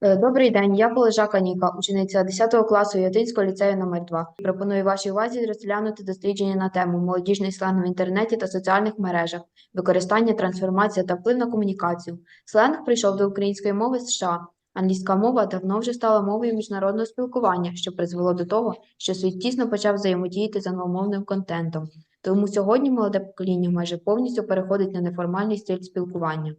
Е, Добрий день, я Полежака Ніка, учениця 10 класу Ятинського ліцею номер 2 Пропоную вашій увазі розглянути дослідження на тему молодіжний сленг в інтернеті та соціальних мережах, використання, трансформація та вплив на комунікацію. Сленг прийшов до української мови США. Англійська мова давно вже стала мовою міжнародного спілкування, що призвело до того, що світ тісно почав взаємодіяти з англомовним контентом. Тому сьогодні молоде покоління майже повністю переходить на неформальний стиль спілкування.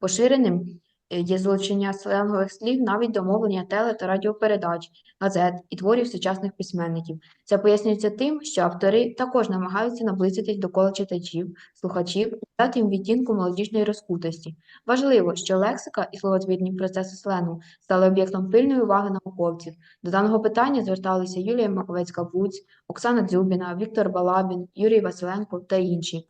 Поширеним Є залучення сленгових слів навіть до мовлення теле- та радіопередач, газет і творів сучасних письменників. Це пояснюється тим, що автори також намагаються наблизитись до кола читачів, слухачів дати їм відтінку молодіжної розкутості. Важливо, що лексика і словотвірні процеси сленгу стали об'єктом пильної уваги науковців. До даного питання зверталися Юлія Маковецька-Вуць, Оксана Дзюбіна, Віктор Балабін, Юрій Василенко та інші.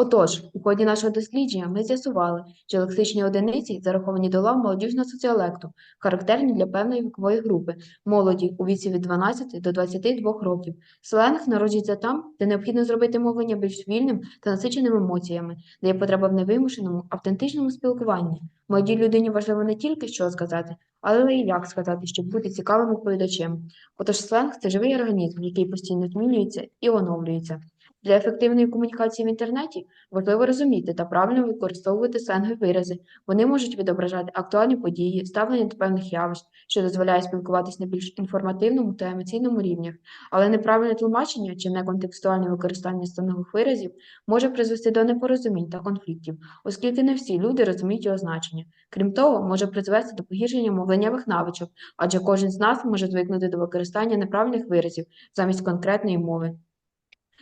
Отож, у ході нашого дослідження ми з'ясували, що лексичні одиниці зараховані до лав молодіжного соціолекту, характерні для певної вікової групи молоді у віці від 12 до 22 років. Сленг народжується там, де необхідно зробити мовлення більш вільним та насиченим емоціями, де є потреба в невимушеному, автентичному спілкуванні. Молодій людині важливо не тільки що сказати, але й як сказати, щоб бути цікавим оповідачем. Отож, сленг це живий організм, який постійно змінюється і оновлюється. Для ефективної комунікації в інтернеті важливо розуміти та правильно використовувати сленгові вирази. Вони можуть відображати актуальні події, ставлення до певних явищ, що дозволяє спілкуватись на більш інформативному та емоційному рівнях. Але неправильне тлумачення чи неконтекстуальне використання сленгових виразів може призвести до непорозумінь та конфліктів, оскільки не всі люди розуміють його значення. Крім того, може призвести до погіршення мовленнєвих навичок, адже кожен з нас може звикнути до використання неправильних виразів замість конкретної мови.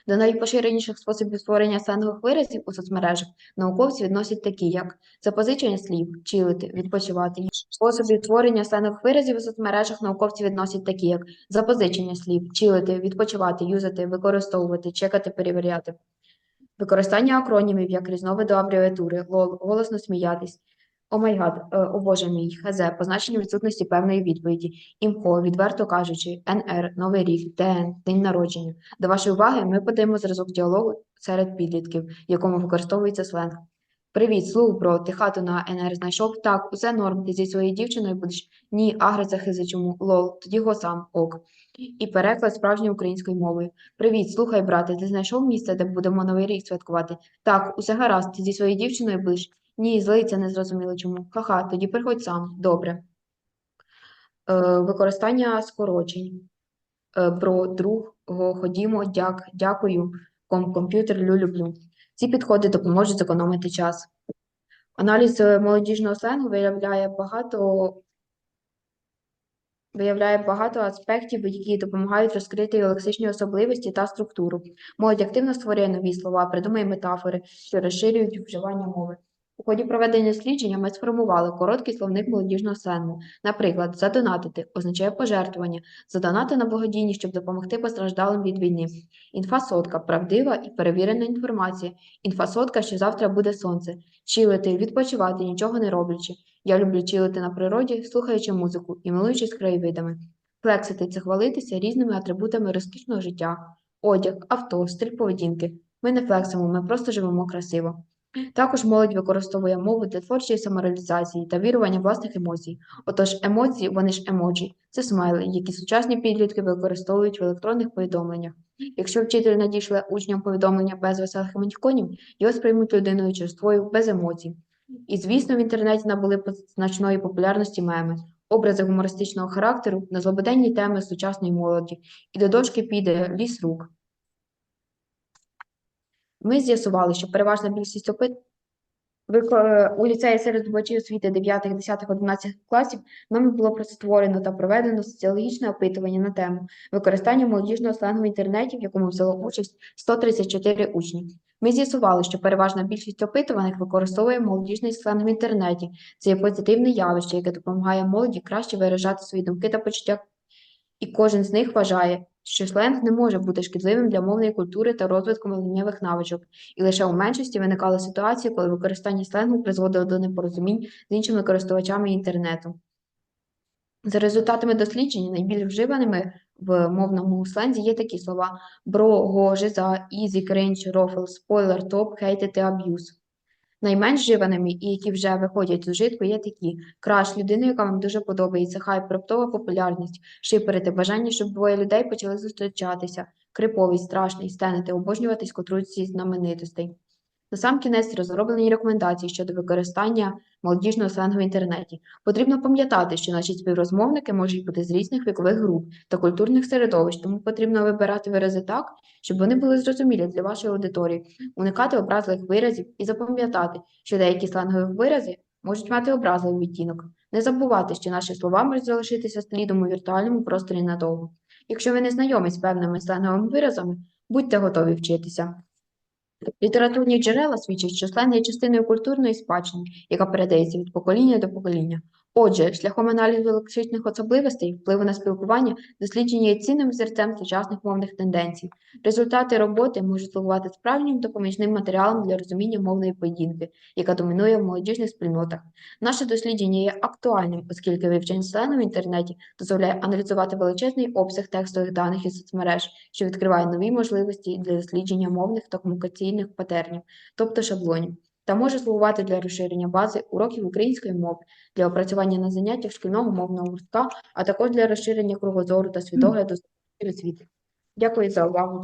До найпоширеніших способів створення сленгових виразів у соцмережах науковці відносять такі, як запозичення слів, чилити, відпочивати. Способів творення сленгових виразів у соцмережах науковці відносять такі, як запозичення слів, чилити, відпочивати, юзати, використовувати, чекати, перевіряти. Використання акронімів як різновиду абревіатури, голосно сміятись. О май гад, е, о боже мій, ХЗ, позначення відсутності певної відповіді, імхо, відверто кажучи, НР, Новий рік, ДН, день народження. До вашої уваги ми подаємо зразок діалогу серед підлітків, в якому використовується сленг. Привіт, слух, бро, ти хату на НР знайшов? Так, усе норм, ти зі своєю дівчиною будеш? Ні, агри захизичому, лол, тоді го сам, ок. І переклад справжньою українською мовою. Привіт, слухай, брате, ти знайшов місце, де будемо Новий рік святкувати? Так, усе гаразд, ти зі своєю дівчиною будеш? Ні, злиться, не зрозуміло чому. Ха-ха, тоді приходь сам. Добре. Е, використання скорочень. Е, бро, друг, го, ходімо, дяк, дякую, ком, комп'ютер, люблю. Ці підходи допоможуть зекономити час. Аналіз е, молодіжного сленгу виявляє багато, виявляє багато аспектів, які допомагають розкрити лексичні особливості та структуру. Молодь активно створює нові слова, придумує метафори, що розширюють вживання мови. У ході проведення дослідження ми сформували короткий словник молодіжного сленгу. Наприклад, задонатити означає пожертвування, задонати на благодійність, щоб допомогти постраждалим від війни. Інфасотка правдива і перевірена інформація. Інфасотка, що завтра буде сонце. Чилити, відпочивати, нічого не роблячи. Я люблю чилити на природі, слухаючи музику і милуючись краєвидами. Флексити це хвалитися різними атрибутами розкішного життя. Одяг, авто, стиль поведінки. Ми не флексимо, ми просто живемо красиво. Також молодь використовує мову для творчої самореалізації та вірування власних емоцій. Отож, емоції, вони ж емоджі, це смайли, які сучасні підлітки використовують в електронних повідомленнях. Якщо вчитель надішле учням повідомлення без веселих емоціконів, його сприймуть людиною черствою, без емоцій. І, звісно, в інтернеті набули значної популярності меми, образи гумористичного характеру на злободенні теми сучасної молоді, і до дошки піде ліс рук. Ми з'ясували, що переважна більшість опит у ліцеї серед здобувачів освіти 9, 10, 11 класів нами було створено та проведено соціологічне опитування на тему використання молодіжного сленгу в інтернеті, в якому взяло участь 134 учні. Ми з'ясували, що переважна більшість опитуваних використовує молодіжний сленг в інтернеті. Це є позитивне явище, яке допомагає молоді краще виражати свої думки та почуття. І кожен з них вважає, що сленг не може бути шкідливим для мовної культури та розвитку мовленнєвих навичок, і лише у меншості виникали ситуації, коли використання сленгу призводило до непорозумінь з іншими користувачами інтернету. За результатами досліджень, найбільш вживаними в мовному слензі є такі слова: бро, го, жиза, ізі, кринж, рофл, спойлер, топ, хейтити, аб'юз. Найменш живаними і які вже виходять з ужитку, є такі: краш, людина, яка вам дуже подобається, хайп, раптова популярність, шиперити, бажання, щоб двоє людей почали зустрічатися, криповість, страшний, стенити, обожнюватись котрусі знаменитостей. Насамкінець розроблені рекомендації щодо використання молодіжного сленгу в інтернеті. Потрібно пам'ятати, що наші співрозмовники можуть бути з різних вікових груп та культурних середовищ, тому потрібно вибирати вирази так, щоб вони були зрозумілі для вашої аудиторії, уникати образливих виразів і запам'ятати, що деякі сленгові вирази можуть мати образливий відтінок. Не забувати, що наші слова можуть залишитися слідом у віртуальному просторі надовго. Якщо ви не знайомі з певними сленговими виразами, будьте готові вчитися. Літературні джерела свідчать, що сленг є частиною культурної спадщини, яка передається від покоління до покоління. Отже, шляхом аналізу лексичних особливостей, впливу на спілкування, дослідження є цінним зерцем сучасних мовних тенденцій. Результати роботи можуть слугувати справжнім допоміжним матеріалом для розуміння мовної поведінки, яка домінує в молодіжних спільнотах. Наше дослідження є актуальним, оскільки вивчення сленгу в інтернеті дозволяє аналізувати величезний обсяг текстових даних із соцмереж, що відкриває нові можливості для дослідження мовних та комунікаційних патернів, тобто шаблонів, та може слугувати для розширення бази уроків української мови, для опрацювання на заняттях шкільного мовного гуртка, а також для розширення кругозору та світогляду освіти. Дякую за увагу.